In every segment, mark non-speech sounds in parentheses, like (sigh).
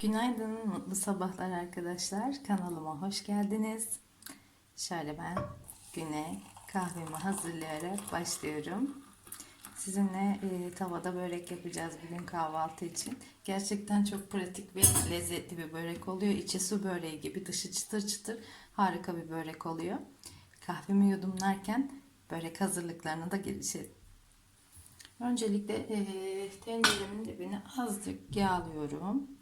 Günaydın, mutlu sabahlar arkadaşlar. Kanalıma hoş geldiniz. Şöyle ben güne kahvemi hazırlayarak başlıyorum. Sizinle e, tavada börek yapacağız bugün kahvaltı için. Gerçekten çok pratik ve lezzetli bir börek oluyor. İçi su böreği gibi, dışı çıtır çıtır harika bir börek oluyor. Kahvemi yudumlarken börek hazırlıklarına da girişelim. Öncelikle e, tenceremin dibine azıcık yağlıyorum.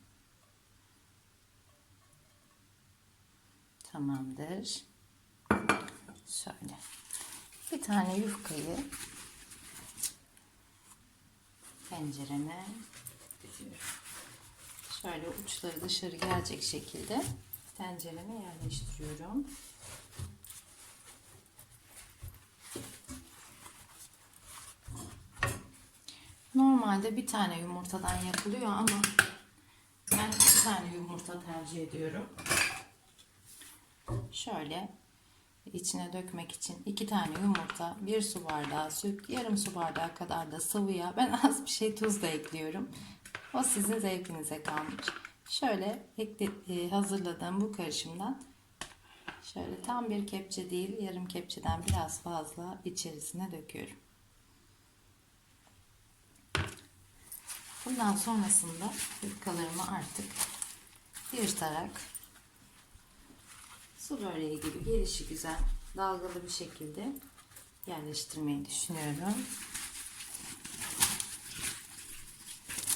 Tamamdır. Şöyle. Bir tane yufkayı diziyorum. Şöyle uçları dışarı gelecek şekilde tencereme yerleştiriyorum. Normalde bir tane yumurtadan yapılıyor ama ben iki tane yumurta tercih ediyorum. Şöyle içine dökmek için iki tane yumurta, bir su bardağı süt, yarım su bardağı kadar da sıvı yağ. Ben (laughs) az bir şey tuz da ekliyorum. O sizin zevkinize kalmış. Şöyle e, hazırladığım bu karışımdan şöyle tam bir kepçe değil yarım kepçeden biraz fazla içerisine döküyorum. Bundan sonrasında yufkalarımı artık yırtarak su böreği gibi gelişi güzel dalgalı bir şekilde yerleştirmeyi düşünüyorum.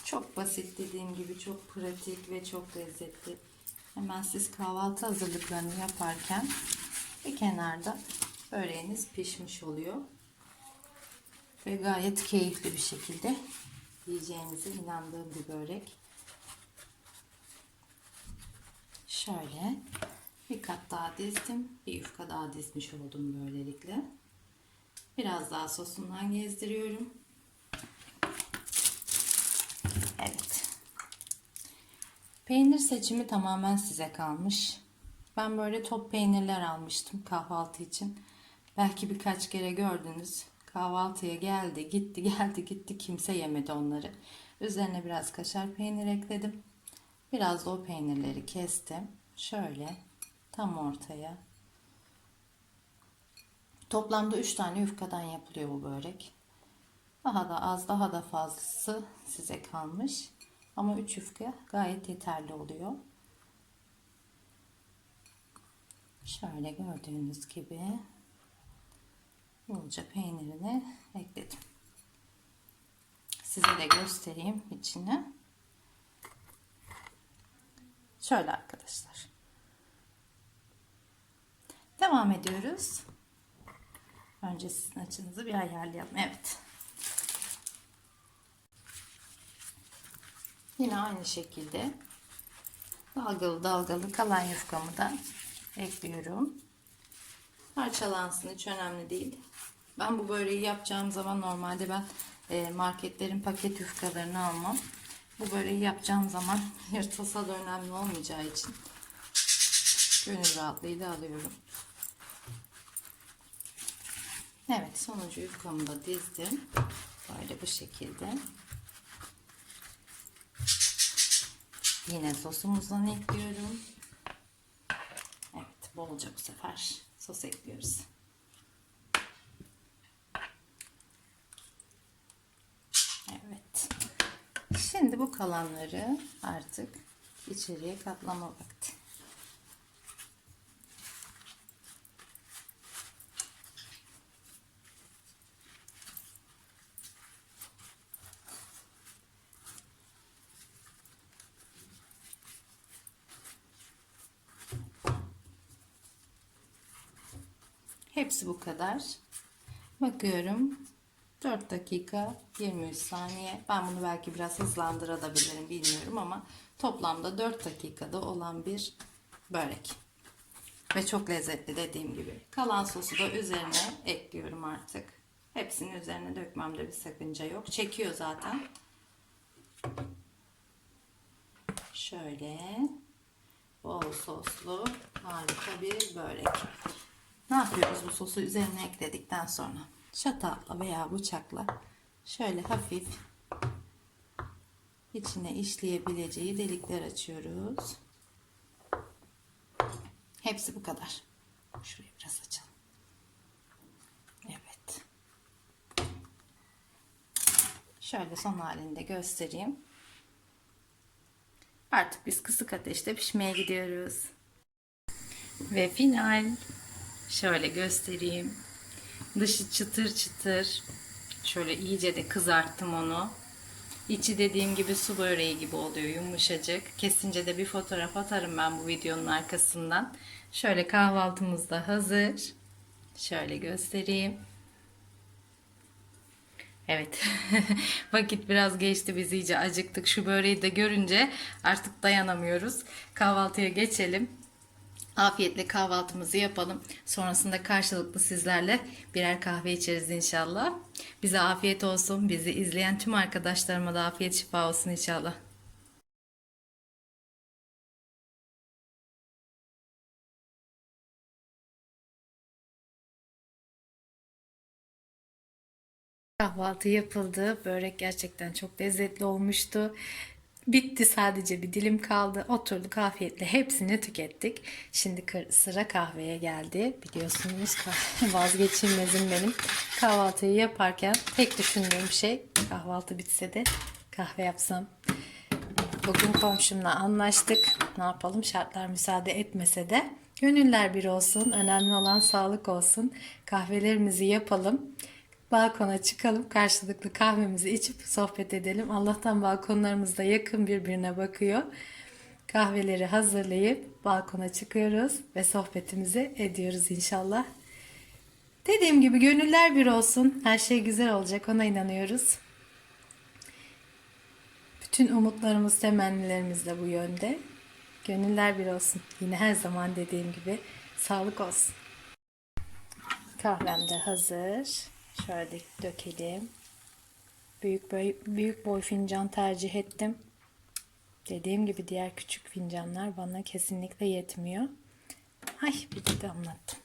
Çok basit dediğim gibi çok pratik ve çok lezzetli. Hemen siz kahvaltı hazırlıklarını yaparken bir kenarda böreğiniz pişmiş oluyor. Ve gayet keyifli bir şekilde yiyeceğinize inandığım bir börek. Şöyle bir kat daha dizdim. Bir yufka daha dizmiş oldum böylelikle. Biraz daha sosundan gezdiriyorum. Evet. Peynir seçimi tamamen size kalmış. Ben böyle top peynirler almıştım kahvaltı için. Belki birkaç kere gördünüz. Kahvaltıya geldi, gitti, (laughs) geldi, gitti. Kimse yemedi onları. Üzerine biraz kaşar peynir ekledim. Biraz da o peynirleri kestim. Şöyle tam ortaya. Toplamda 3 tane yufkadan yapılıyor bu börek. Daha da az, daha da fazlası size kalmış. Ama 3 yufka gayet yeterli oluyor. Şöyle gördüğünüz gibi bolca peynirini ekledim. Size de göstereyim içini. Şöyle arkadaşlar. Devam ediyoruz. Önce sizin açınızı bir ayarlayalım. Evet. Yine aynı şekilde dalgalı dalgalı kalan yufkamı da ekliyorum. Parçalansın hiç önemli değil. Ben bu böreği yapacağım zaman normalde ben e, marketlerin paket yufkalarını almam. Bu böreği yapacağım zaman (laughs) yırtılsa da önemli olmayacağı için gönül rahatlığıyla alıyorum. Evet sonuncu yufkamı da dizdim. Böyle bu şekilde. Yine sosumuzdan ekliyorum. Evet bolca bu sefer sos ekliyoruz. Evet. Şimdi bu kalanları artık içeriye katlama vakti. Hepsi bu kadar. Bakıyorum. 4 dakika 23 saniye. Ben bunu belki biraz hızlandırabilirim bilmiyorum ama toplamda 4 dakikada olan bir börek. Ve çok lezzetli dediğim gibi. Kalan sosu da üzerine ekliyorum artık. Hepsini üzerine dökmemde bir sakınca yok. Çekiyor zaten. Şöyle bol soslu harika bir börek. Ne yapıyoruz bu sosu üzerine ekledikten sonra? Çatalla veya bıçakla şöyle hafif içine işleyebileceği delikler açıyoruz. Hepsi bu kadar. Şurayı biraz açalım. Evet. Şöyle son halinde göstereyim. Artık biz kısık ateşte pişmeye gidiyoruz. Ve final. Şöyle göstereyim. Dışı çıtır çıtır. Şöyle iyice de kızarttım onu. İçi dediğim gibi su böreği gibi oluyor yumuşacık. Kesince de bir fotoğraf atarım ben bu videonun arkasından. Şöyle kahvaltımız da hazır. Şöyle göstereyim. Evet. (laughs) Vakit biraz geçti biz iyice acıktık. Şu böreği de görünce artık dayanamıyoruz. Kahvaltıya geçelim. Afiyetle kahvaltımızı yapalım. Sonrasında karşılıklı sizlerle birer kahve içeriz inşallah. Bize afiyet olsun. Bizi izleyen tüm arkadaşlarıma da afiyet şifa olsun inşallah. Kahvaltı yapıldı. Börek gerçekten çok lezzetli olmuştu. Bitti sadece bir dilim kaldı. Oturduk afiyetle hepsini tükettik. Şimdi sıra kahveye geldi. Biliyorsunuz (laughs) vazgeçilmezim benim. Kahvaltıyı yaparken tek düşündüğüm şey kahvaltı bitse de kahve yapsam. Bugün komşumla anlaştık. Ne yapalım şartlar müsaade etmese de. Gönüller bir olsun. Önemli olan sağlık olsun. Kahvelerimizi yapalım. Balkona çıkalım. Karşılıklı kahvemizi içip sohbet edelim. Allah'tan balkonlarımız da yakın birbirine bakıyor. Kahveleri hazırlayıp balkona çıkıyoruz ve sohbetimizi ediyoruz inşallah. Dediğim gibi gönüller bir olsun. Her şey güzel olacak. Ona inanıyoruz. Bütün umutlarımız, temennilerimiz de bu yönde. Gönüller bir olsun. Yine her zaman dediğim gibi sağlık olsun. Kahvem de hazır. Şöyle dökelim. Büyük boy, büyük boy fincan tercih ettim. Dediğim gibi diğer küçük fincanlar bana kesinlikle yetmiyor. Ay bir damlattım.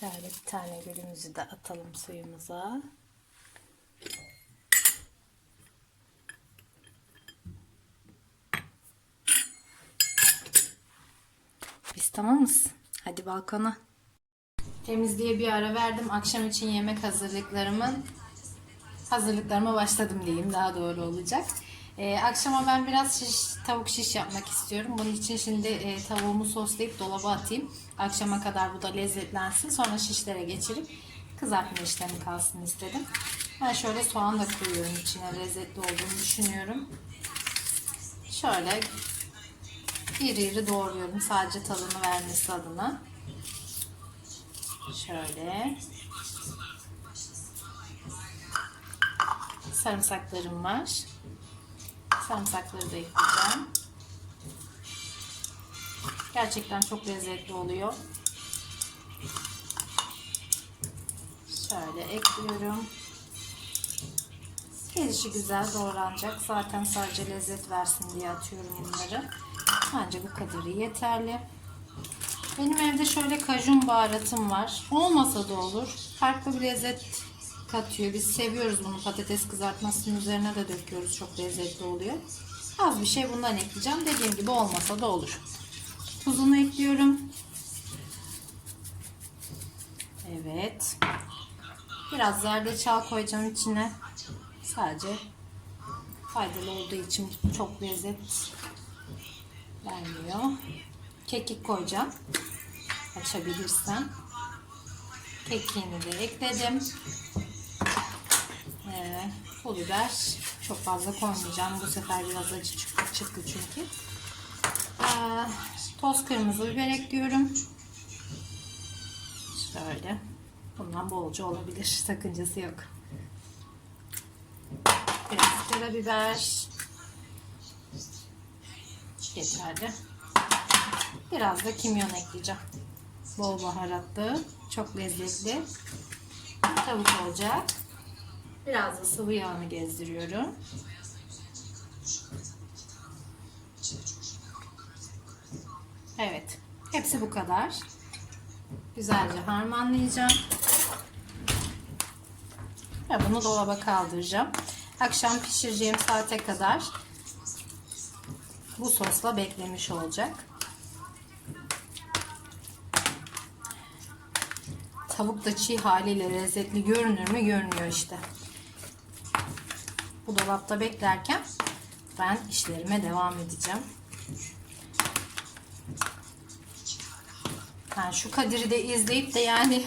Şöyle bir tane gülümüzü de atalım suyumuza. Biz tamamız. Hadi balkona. Temizliğe bir ara verdim. Akşam için yemek hazırlıklarımın hazırlıklarıma başladım diyeyim. Daha doğru olacak. Ee, akşama ben biraz şiş, tavuk şiş yapmak istiyorum. Bunun için şimdi e, tavuğumu soslayıp dolaba atayım. Akşama kadar bu da lezzetlensin. Sonra şişlere geçirip kızartma işlemi kalsın istedim. Ben şöyle soğan da koyuyorum içine. Lezzetli olduğunu düşünüyorum. Şöyle iri iri doğruyorum. Sadece tadını vermesi adına. Şöyle. Sarımsaklarım var. Sarımsakları da ekleyeceğim. Gerçekten çok lezzetli oluyor. Şöyle ekliyorum. Gelişi güzel doğranacak. Zaten sadece lezzet versin diye atıyorum bunları. Bence bu kadarı yeterli. Benim evde şöyle kajun baharatım var. Olmasa da olur. Farklı bir lezzet katıyor. Biz seviyoruz bunu. Patates kızartmasının üzerine de döküyoruz. Çok lezzetli oluyor. Az bir şey bundan ekleyeceğim. Dediğim gibi olmasa da olur. Tuzunu ekliyorum. Evet. Biraz zerdeçal koyacağım içine. Sadece faydalı olduğu için çok lezzet vermiyor. Kekik koyacağım. Açabilirsem. Kekiğini de ekledim. Ee, pul biber çok fazla koymayacağım. Bu sefer biraz acı çıktı, çıktı çünkü. Ee, toz kırmızı biber ekliyorum. Şöyle. Bundan bolca olabilir. Sakıncası yok. Biraz karabiber. Yeterli. Biraz da kimyon ekleyeceğim. Bol baharatlı. Çok lezzetli. Tavuk olacak. Biraz da sıvı yağını gezdiriyorum. Evet. Hepsi bu kadar. Güzelce harmanlayacağım. Ve bunu dolaba kaldıracağım. akşam pişireceğim saate kadar bu sosla beklemiş olacak. Tavuk da çiğ haliyle lezzetli görünür mü? Görünüyor işte. Bu dolapta beklerken ben işlerime devam edeceğim. Yani şu Kadir'i de izleyip de yani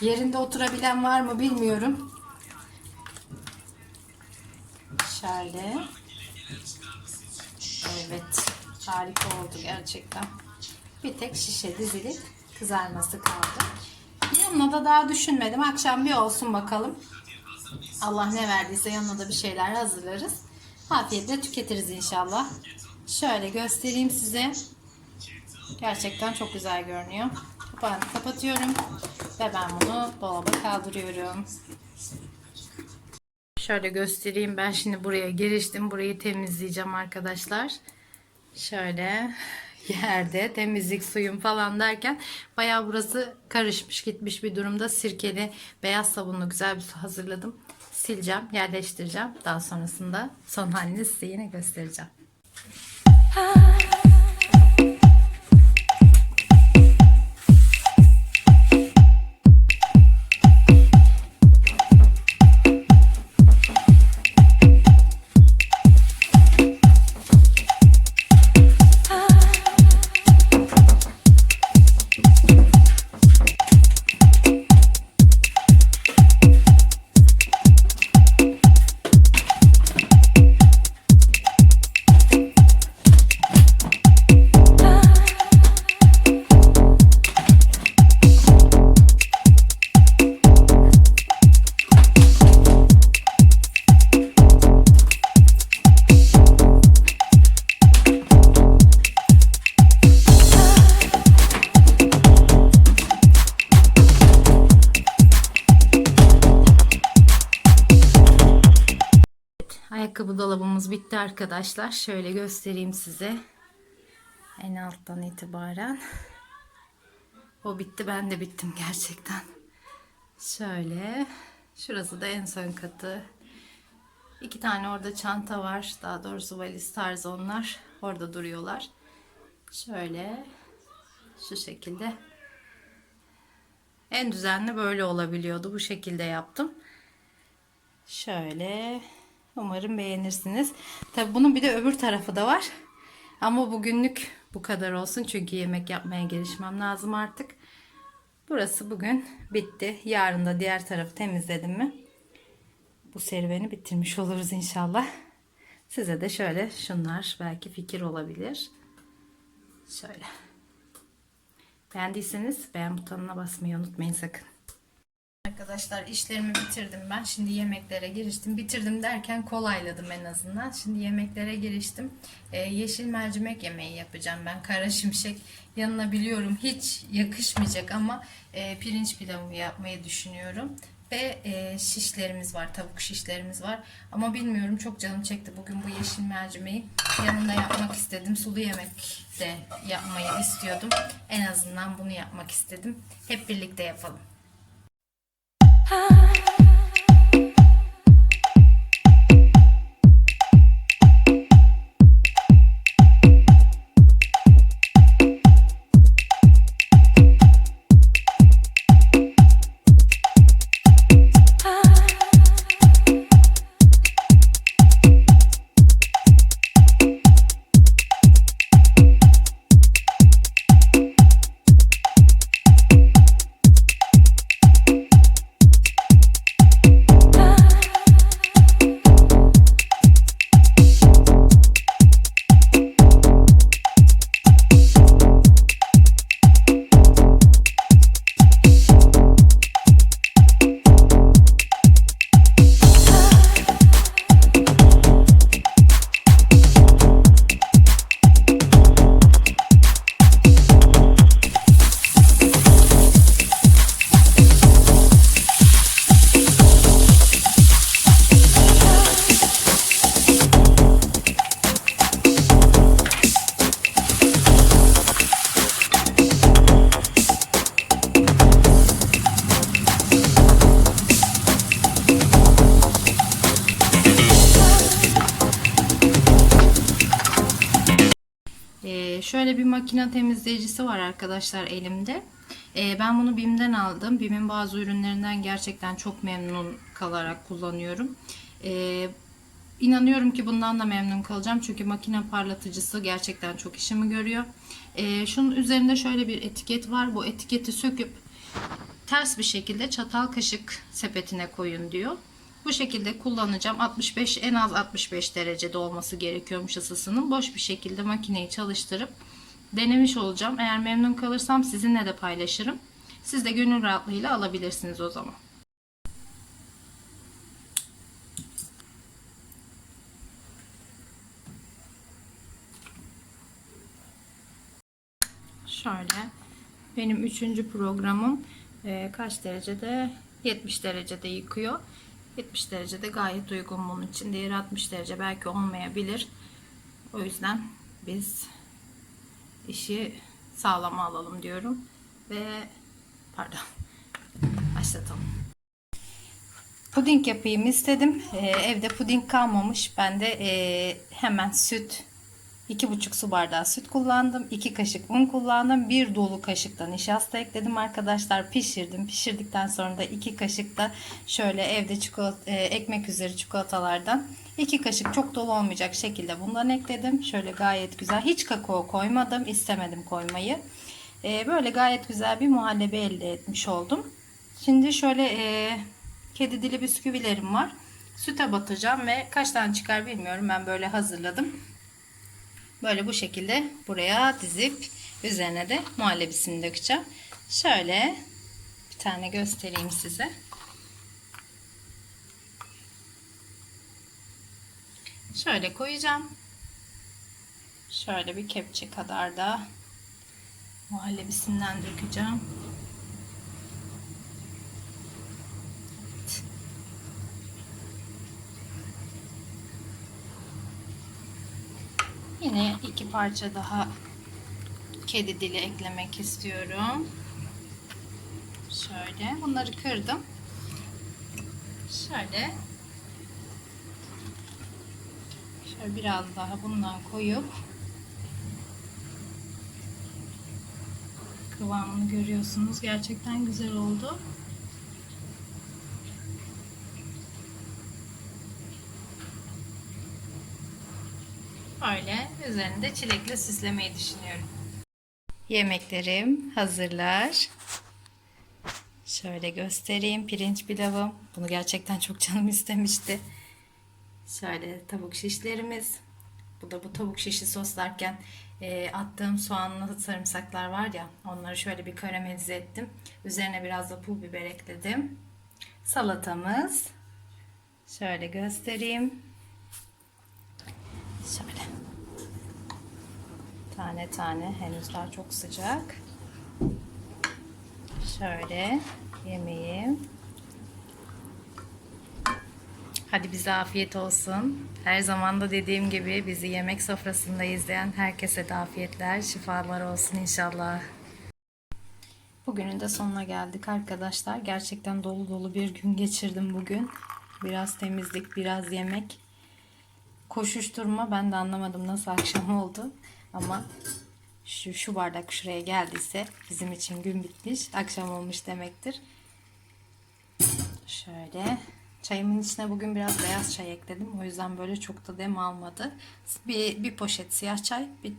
yerinde oturabilen var mı bilmiyorum. Şöyle. Evet. Harika oldu gerçekten. Bir tek şişe dizilip kızarması kaldı. Yanına da daha düşünmedim. Akşam bir olsun bakalım. Allah ne verdiyse yanına da bir şeyler hazırlarız. Afiyetle tüketiriz inşallah. Şöyle göstereyim size. Gerçekten çok güzel görünüyor. Kapağını kapatıyorum. Ve ben bunu dolaba kaldırıyorum. Şöyle göstereyim. Ben şimdi buraya giriştim. Burayı temizleyeceğim arkadaşlar. Şöyle yerde temizlik suyum falan derken bayağı burası karışmış gitmiş bir durumda. Sirkeli beyaz sabunlu güzel bir su hazırladım. Sileceğim, yerleştireceğim. Daha sonrasında son halini size yine göstereceğim. Arkadaşlar. Şöyle göstereyim size. En alttan itibaren. O bitti ben de bittim gerçekten. Şöyle. Şurası da en son katı. İki tane orada çanta var. Daha doğrusu valiz tarzı onlar. Orada duruyorlar. Şöyle. Şu şekilde. En düzenli böyle olabiliyordu. Bu şekilde yaptım. Şöyle. Umarım beğenirsiniz. Tabi bunun bir de öbür tarafı da var. Ama bugünlük bu kadar olsun. Çünkü yemek yapmaya girişmem lazım artık. Burası bugün bitti. Yarın da diğer tarafı temizledim mi? Bu serüveni bitirmiş oluruz inşallah. Size de şöyle şunlar belki fikir olabilir. Şöyle. Beğendiyseniz beğen butonuna basmayı unutmayın sakın. Arkadaşlar işlerimi bitirdim ben. Şimdi yemeklere giriştim. Bitirdim derken kolayladım en azından. Şimdi yemeklere giriştim. Ee, yeşil mercimek yemeği yapacağım ben. Kara şimşek yanına biliyorum hiç yakışmayacak ama e, pirinç pilavı yapmayı düşünüyorum. Ve e, şişlerimiz var. Tavuk şişlerimiz var. Ama bilmiyorum çok canım çekti bugün bu yeşil mercimeği. Yanında yapmak istedim. Sulu yemek de yapmayı istiyordum. En azından bunu yapmak istedim. Hep birlikte yapalım. I Ee, şöyle bir makine temizleyicisi var arkadaşlar elimde. Ee, ben bunu BİM'den aldım. BİM'in bazı ürünlerinden gerçekten çok memnun kalarak kullanıyorum. Ee, İnanıyorum ki bundan da memnun kalacağım. Çünkü makine parlatıcısı gerçekten çok işimi görüyor. Şunun üzerinde şöyle bir etiket var. Bu etiketi söküp ters bir şekilde çatal kaşık sepetine koyun diyor. Bu şekilde kullanacağım. 65 en az 65 derecede olması gerekiyormuş ısısının. Boş bir şekilde makineyi çalıştırıp denemiş olacağım. Eğer memnun kalırsam sizinle de paylaşırım. Siz de gönül rahatlığıyla alabilirsiniz o zaman. Şöyle benim üçüncü programım e, kaç derecede 70 derecede yıkıyor 70 derecede gayet uygun bunun için. Diğeri 60 derece belki olmayabilir. O yüzden biz işi sağlama alalım diyorum ve pardon (laughs) başlatalım. Puding yapayım istedim. E, evde puding kalmamış. Ben de e, hemen süt 2,5 su bardağı süt kullandım. 2 kaşık un kullandım. 1 dolu kaşık da nişasta ekledim arkadaşlar. Pişirdim. Pişirdikten sonra da 2 kaşık da şöyle evde çikolata, e, ekmek üzeri çikolatalardan 2 kaşık çok dolu olmayacak şekilde bundan ekledim. Şöyle gayet güzel. Hiç kakao koymadım. istemedim koymayı. E, böyle gayet güzel bir muhallebi elde etmiş oldum. Şimdi şöyle e, kedi dili bisküvilerim var. Süte batacağım ve kaç tane çıkar bilmiyorum. Ben böyle hazırladım. Böyle bu şekilde buraya dizip üzerine de muhallebisini dökeceğim. Şöyle bir tane göstereyim size. Şöyle koyacağım. Şöyle bir kepçe kadar da muhallebisinden dökeceğim. Yine iki parça daha kedi dili eklemek istiyorum. Şöyle bunları kırdım. Şöyle şöyle biraz daha bundan koyup kıvamını görüyorsunuz. Gerçekten güzel oldu. Böyle üzerinde çilekle süslemeyi düşünüyorum. Yemeklerim hazırlar. Şöyle göstereyim. Pirinç pilavım. Bunu gerçekten çok canım istemişti. Şöyle tavuk şişlerimiz. Bu da bu tavuk şişi soslarken e, attığım soğanlı sarımsaklar var ya onları şöyle bir karamelize ettim. Üzerine biraz da pul biber ekledim. Salatamız. Şöyle göstereyim. Şöyle. Tane tane henüz daha çok sıcak. Şöyle yemeğim. Hadi bize afiyet olsun. Her zaman da dediğim gibi bizi yemek sofrasında izleyen herkese de afiyetler, şifalar olsun inşallah. Bugünün de sonuna geldik arkadaşlar. Gerçekten dolu dolu bir gün geçirdim bugün. Biraz temizlik, biraz yemek koşuşturma ben de anlamadım nasıl akşam (laughs) oldu ama şu, şu bardak şuraya geldiyse bizim için gün bitmiş akşam olmuş demektir. Şöyle çayımın içine bugün biraz beyaz çay ekledim. O yüzden böyle çok da dem almadı. Bir, bir poşet siyah çay bir,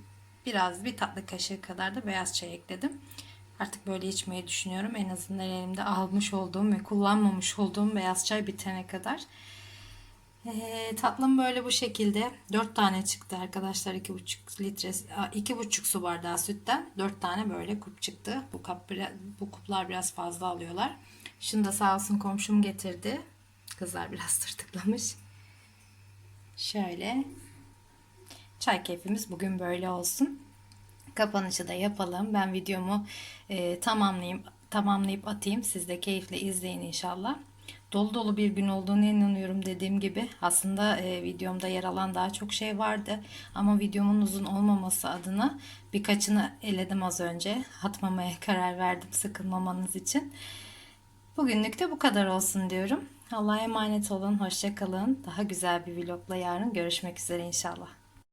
biraz bir tatlı kaşığı kadar da beyaz çay ekledim. Artık böyle içmeyi düşünüyorum. En azından elimde almış olduğum ve kullanmamış olduğum beyaz çay bitene kadar ee, tatlım böyle bu şekilde. 4 tane çıktı arkadaşlar 2,5 litre 2,5 su bardağı sütten. 4 tane böyle kup çıktı. Bu kap bu kuplar biraz fazla alıyorlar. Şunu da sağ olsun komşum getirdi. Kızlar biraz (laughs) tırtıklamış. Şöyle. Çay keyfimiz bugün böyle olsun. Kapanışı da yapalım. Ben videomu e, tamamlayayım tamamlayıp atayım. Siz de keyifle izleyin inşallah dolu dolu bir gün olduğunu inanıyorum dediğim gibi. Aslında e, videomda yer alan daha çok şey vardı. Ama videomun uzun olmaması adına birkaçını eledim az önce. Atmamaya (laughs) karar verdim sıkılmamanız için. Bugünlük de bu kadar olsun diyorum. Allah'a emanet olun. Hoşçakalın. Daha güzel bir vlogla yarın görüşmek üzere inşallah.